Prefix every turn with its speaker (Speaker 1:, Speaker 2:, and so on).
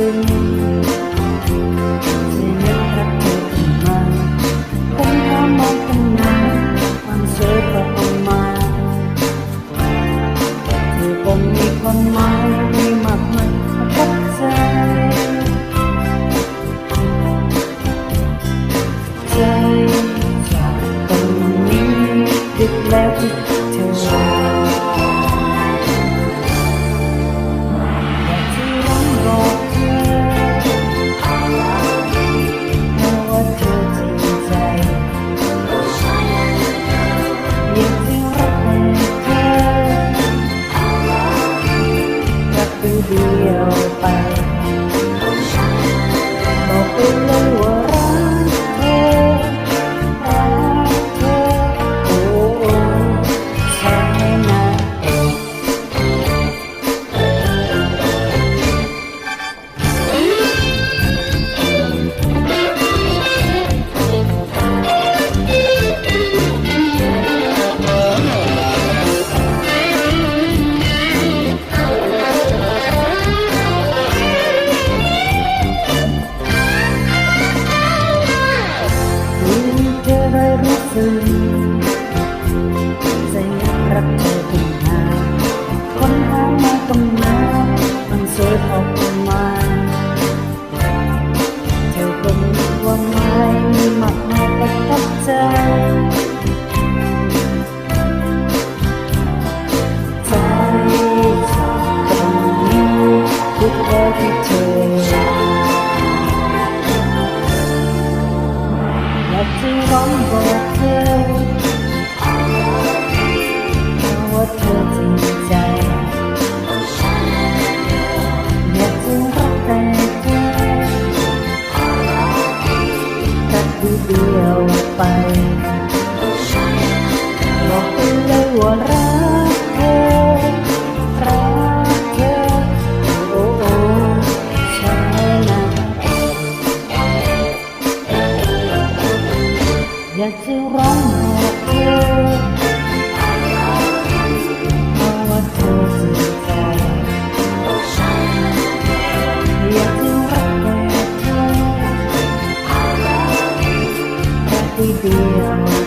Speaker 1: คุณ ซึ้งใจรักเธอทุกนาคนหามาต้องมามันสวยออกมาเธอคงมีความหมายมีมากมายประทับใจใจฉันมีทุกครั้งที่เธออยากจะร้องบอก ไปบอกเป็นเลยว่ารักเธอรักเธอโอ้โอ้ใชานะอยากจะร้องบอกเธอ happy deal.